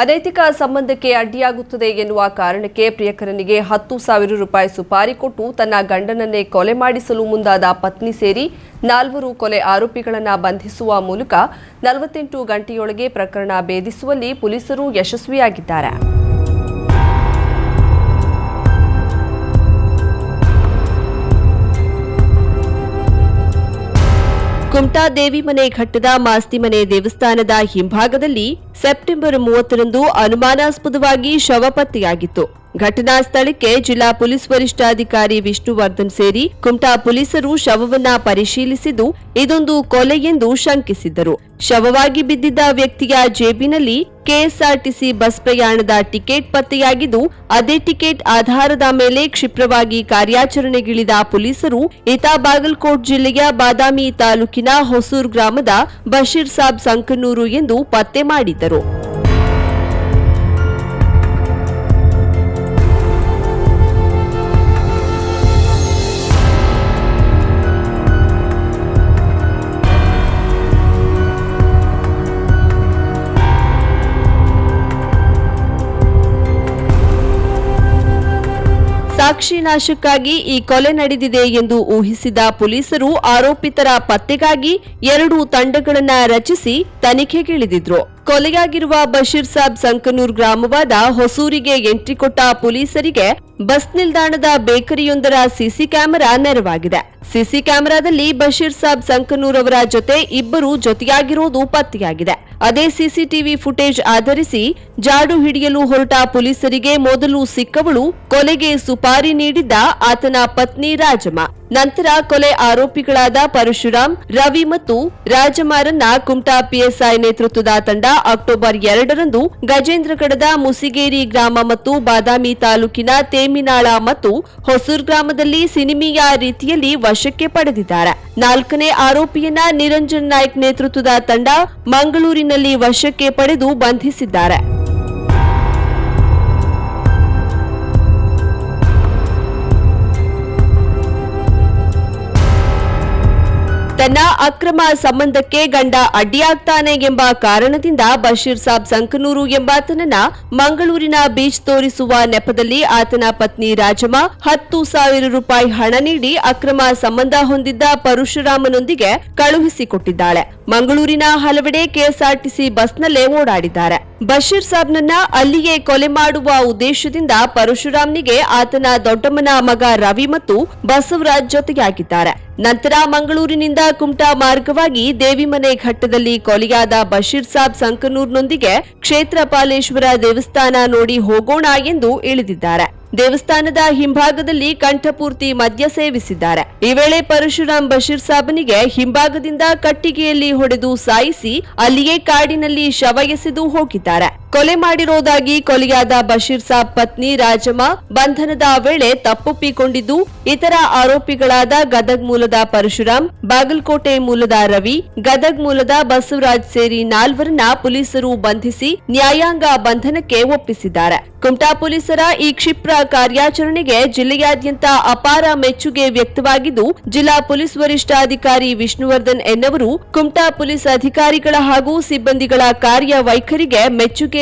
ಅನೈತಿಕ ಸಂಬಂಧಕ್ಕೆ ಅಡ್ಡಿಯಾಗುತ್ತದೆ ಎನ್ನುವ ಕಾರಣಕ್ಕೆ ಪ್ರಿಯಕರನಿಗೆ ಹತ್ತು ಸಾವಿರ ರೂಪಾಯಿ ಸುಪಾರಿ ಕೊಟ್ಟು ತನ್ನ ಗಂಡನನ್ನೇ ಕೊಲೆ ಮಾಡಿಸಲು ಮುಂದಾದ ಪತ್ನಿ ಸೇರಿ ನಾಲ್ವರು ಕೊಲೆ ಆರೋಪಿಗಳನ್ನು ಬಂಧಿಸುವ ಮೂಲಕ ನಲವತ್ತೆಂಟು ಗಂಟೆಯೊಳಗೆ ಪ್ರಕರಣ ಭೇದಿಸುವಲ್ಲಿ ಪೊಲೀಸರು ಯಶಸ್ವಿಯಾಗಿದ್ದಾರೆ. ಕುಮಟಾ ದೇವಿಮನೆ ಘಟ್ಟದ ಮಾಸ್ತಿಮನೆ ದೇವಸ್ಥಾನದ ಹಿಂಭಾಗದಲ್ಲಿ ಸೆಪ್ಟೆಂಬರ್ ಮೂವತ್ತರಂದು ಅನುಮಾನಾಸ್ಪದವಾಗಿ ಶವ ಪತ್ತೆಯಾಗಿತ್ತು. ಘಟನಾ ಸ್ಥಳಕ್ಕೆ ಜಿಲ್ಲಾ ಪೊಲೀಸ್ ವರಿಷ್ಠಾಧಿಕಾರಿ ವಿಷ್ಣುವರ್ಧನ್ ಸೇರಿ ಕುಮಟಾ ಪೊಲೀಸರು ಶವವನ್ನ ಪರಿಶೀಲಿಸಿದ್ದು ಇದೊಂದು ಕೊಲೆ ಎಂದು ಶಂಕಿಸಿದ್ದರು. ಶವವಾಗಿ ಬಿದ್ದಿದ್ದ ವ್ಯಕ್ತಿಯ ಜೇಬಿನಲ್ಲಿ ಕೆಎಸ್ಆರ್ಟಿಸಿ ಬಸ್ ಪ್ರಯಾಣದ ಟಿಕೆಟ್ ಪತ್ತೆಯಾಗಿದ್ದು, ಅದೇ ಟಿಕೆಟ್ ಆಧಾರದ ಮೇಲೆ ಕ್ಷಿಪ್ರವಾಗಿ ಕಾರ್ಯಾಚರಣೆಗಿಳಿದ ಪೊಲೀಸರು ಇತ ಬಾಗಲಕೋಟ್ ಜಿಲ್ಲೆಯ ಬಾದಾಮಿ ತಾಲೂಕಿನ ಹೊಸೂರ್ ಗ್ರಾಮದ ಬಶೀರ್ ಸಾಬ್ ಸಂಕನೂರು ಎಂದು ಪತ್ತೆ ಮಾಡಿದ್ದರು. ತಿಳಿಸಿದರು ಸಾಕ್ಷಿ ನಾಶಕ್ಕಾಗಿ ಈ ಕೊಲೆ ನಡೆದಿದೆ ಎಂದು ಊಹಿಸಿದ ಪೊಲೀಸರು ಆರೋಪಿತರ ಪತ್ತೆಗಾಗಿ ಎರಡು ತಂಡಗಳನ್ನು ರಚಿಸಿ ತನಿಖೆಗಿಳಿದಿದ್ರು ಕೊಲೆಯಾಗಿರುವ ಬಶೀರ್ ಸಾಬ್ ಸಂಕನೂರ್ ಗ್ರಾಮವಾದ ಹೊಸೂರಿಗೆ ಎಂಟ್ರಿ ಕೊಟ್ಟ ಪೊಲೀಸರಿಗೆ ಬಸ್ ನಿಲ್ದಾಣದ ಬೇಕರಿಯೊಂದರ ಸಿಸಿ ಕ್ಯಾಮೆರಾ ನೆರವಾಗಿದೆ. ಸಿಸಿ ಕ್ಯಾಮೆರಾದಲ್ಲಿ ಬಶೀರ್ ಸಾಬ್ ಸಂಕನೂರ್ ಅವರ ಜೊತೆ ಇಬ್ಬರು ಜೊತೆಯಾಗಿರೋದು ಪತ್ತೆಯಾಗಿದೆ. ಅದೇ ಸಿಸಿಟಿವಿ ಫುಟೇಜ್ ಆಧರಿಸಿ ಜಾಡು ಹಿಡಿಯಲು ಹೊರಟ ಪೊಲೀಸರಿಗೆ ಮೊದಲು ಸಿಕ್ಕವಳು ಕೊಲೆಗೆ ಸುಪಾರಿ ನೀಡಿದ್ದ ಆತನ ಪತ್ನಿ ರಾಜಮ್ಮ. ನಂತರ ಕೊಲೆ ಆರೋಪಿಗಳಾದ ಪರಶುರಾಮ್, ರವಿ ಮತ್ತು ರಾಜಮಾರನ್ನ ಕುಮಟಾ ಪಿಎಸ್ಐ ನೇತೃತ್ವದ ತಂಡ ಅಕ್ಟೋಬರ್ ಎರಡರಂದು ಗಜೇಂದ್ರಗಡದ ಮುಸಿಗೇರಿ ಗ್ರಾಮ ಮತ್ತು ಬಾದಾಮಿ ತಾಲೂಕಿನ ತೇಮಿನಾಳ ಮತ್ತು ಹೊಸೂರ್ ಗ್ರಾಮದಲ್ಲಿ ಸಿನಿಮೀಯ ರೀತಿಯಲ್ಲಿ ವಶಕ್ಕೆ ಪಡೆದಿದ್ದಾರೆ. ನಾಲ್ಕನೇ ಆರೋಪಿಯನ್ನ ನಿರಂಜನ್ ನಾಯ್ಕ್ ನೇತೃತ್ವದ ತಂಡ ಮಂಗಳೂರಿನಲ್ಲಿ ವಶಕ್ಕೆ ಪಡೆದು ಬಂಧಿಸಿದ್ದಾರೆ. ತನ್ನ ಅಕ್ರಮ ಸಂಬಂಧಕ್ಕೆ ಗಂಡ ಅಡ್ಡಿಯಾಗ್ತಾನೆ ಎಂಬ ಕಾರಣದಿಂದ ಬಶೀರ್ ಸಾಬ್ ಸಂಕನೂರು ಎಂಬಾತನನ್ನ ಮಂಗಳೂರಿನ ಬೀಚ್ ತೋರಿಸುವ ನೆಪದಲ್ಲಿ ಆತನ ಪತ್ನಿ ರಾಜಮ್ಮ ಹತ್ತು ಸಾವಿರ ರೂಪಾಯಿ ಹಣ ನೀಡಿ ಅಕ್ರಮ ಸಂಬಂಧ ಹೊಂದಿದ್ದ ಪರಶುರಾಮನೊಂದಿಗೆ ಕಳುಹಿಸಿಕೊಟ್ಟಿದ್ದಾಳೆ. ಮಂಗಳೂರಿನ ಹಲವೆಡೆ ಕೆಎಸ್ಆರ್ಟಿಸಿ ಬಸ್ನಲ್ಲೇ ಓಡಾಡಿದ್ದಾರೆ. ಬಶೀರ್ ಸಾಬ್ನನ್ನ ಅಲ್ಲಿಯೇ ಕೊಲೆ ಮಾಡುವ ಉದ್ದೇಶದಿಂದ ಪರಶುರಾಮ್ನಿಗೆ ಆತನ ದೊಡ್ಡಮ್ಮನ ಮಗ ರವಿ ಮತ್ತು ಬಸವರಾಜ್ ಜೊತೆಯಾಗಿದ್ದಾರೆ. ನಂತರ ಮಂಗಳೂರಿನಿಂದ ಕುಮಟಾ ಮಾರ್ಗವಾಗಿ ದೇವಿಮನೆ ಘಟ್ಟದಲ್ಲಿ ಕೊಲೆಯಾದ ಬಶೀರ್ ಸಾಬ್ ಸಂಕನೂರ್ನೊಂದಿಗೆ ಕ್ಷೇತ್ರ ಪಾಲೇಶ್ವರ ದೇವಸ್ಥಾನ ನೋಡಿ ಹೋಗೋಣ ಎಂದು ಇಳಿದಿದ್ದಾರೆ. ದೇವಸ್ಥಾನದ ಹಿಂಭಾಗದಲ್ಲಿ ಕಂಠಪೂರ್ತಿ ಮದ್ಯ ಸೇವಿಸಿದ್ದಾರೆ. ಈ ವೇಳೆ ಪರಶುರಾಮ್ ಬಶೀರ್ ಸಾಬನಿಗೆ ಹಿಂಭಾಗದಿಂದ ಕಟ್ಟಿಗೆಯಲ್ಲಿ ಹೊಡೆದು ಸಾಯಿಸಿ, ಅಲ್ಲಿಯೇ ಕಾಡಿನಲ್ಲಿ ಶವ ಎಸೆದು ಹೋಗಿದ್ದಾರೆ. ಕೊಲೆ ಮಾಡಿರೋದಾಗಿ ಕೊಲೆಯಾದ ಬಶೀರ್ ಸಾಬ್ ಪತ್ನಿ ರಾಜಮ್ಮ ಬಂಧನದ ವೇಳೆ ತಪ್ಪೊಪ್ಪಿಕೊಂಡಿದ್ದು ಇತರ ಆರೋಪಿಗಳಾದ ಗದಗ್ ಮೂಲದ ಪರಶುರಾಮ್, ಬಾಗಲಕೋಟೆ ಮೂಲದ ರವಿ, ಗದಗ್ ಮೂಲದ ಬಸವರಾಜ್ ಸೇರಿ ನಾಲ್ವರನ್ನ ಪೊಲೀಸರು ಬಂಧಿಸಿ ನ್ಯಾಯಾಂಗ ಬಂಧನಕ್ಕೆ ಒಪ್ಪಿಸಿದ್ದಾರೆ. ಕುಮಟಾ ಪೊಲೀಸರ ಈ ಕ್ಷಿಪ್ರ ಕಾರ್ಯಾಚರಣೆಗೆ ಜಿಲ್ಲೆಯಾದ್ಯಂತ ಅಪಾರ ಮೆಚ್ಚುಗೆ ವ್ಯಕ್ತವಾಗಿದ್ದು, ಜಿಲ್ಲಾ ಪೊಲೀಸ್ ವರಿಷ್ಠಾಧಿಕಾರಿ ವಿಷ್ಣುವರ್ಧನ್ ಎನ್ನವರು ಕುಮಟಾ ಪೊಲೀಸ್ ಅಧಿಕಾರಿಗಳ ಹಾಗೂ ಸಿಬ್ಬಂದಿಗಳ ಕಾರ್ಯವೈಖರಿಗೆ ಮೆಚ್ಚುಗೆ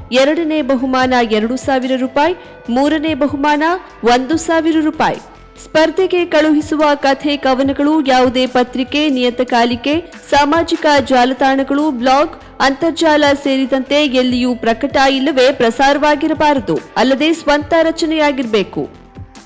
ಎರಡನೇ ಬಹುಮಾನ ಎರಡು ಸಾವಿರ ರೂಪಾಯಿ, ಮೂರನೇ ಬಹುಮಾನ ಒಂದು ಸಾವಿರ ರೂಪಾಯಿ. ಸ್ಪರ್ಧೆಗೆ ಕಳುಹಿಸುವ ಕಥೆ ಕವನಗಳು ಯಾವುದೇ ಪತ್ರಿಕೆ, ನಿಯತಕಾಲಿಕೆ, ಸಾಮಾಜಿಕ ಜಾಲತಾಣಗಳು, ಬ್ಲಾಗ್, ಅಂತರ್ಜಾಲ ಸೇರಿದಂತೆ ಎಲ್ಲಿಯೂ ಪ್ರಕಟ ಇಲ್ಲವೇ ಪ್ರಸಾರವಾಗಿರಬಾರದು. ಅಲ್ಲದೆ ಸ್ವಂತ ರಚನೆಯಾಗಿರಬೇಕು.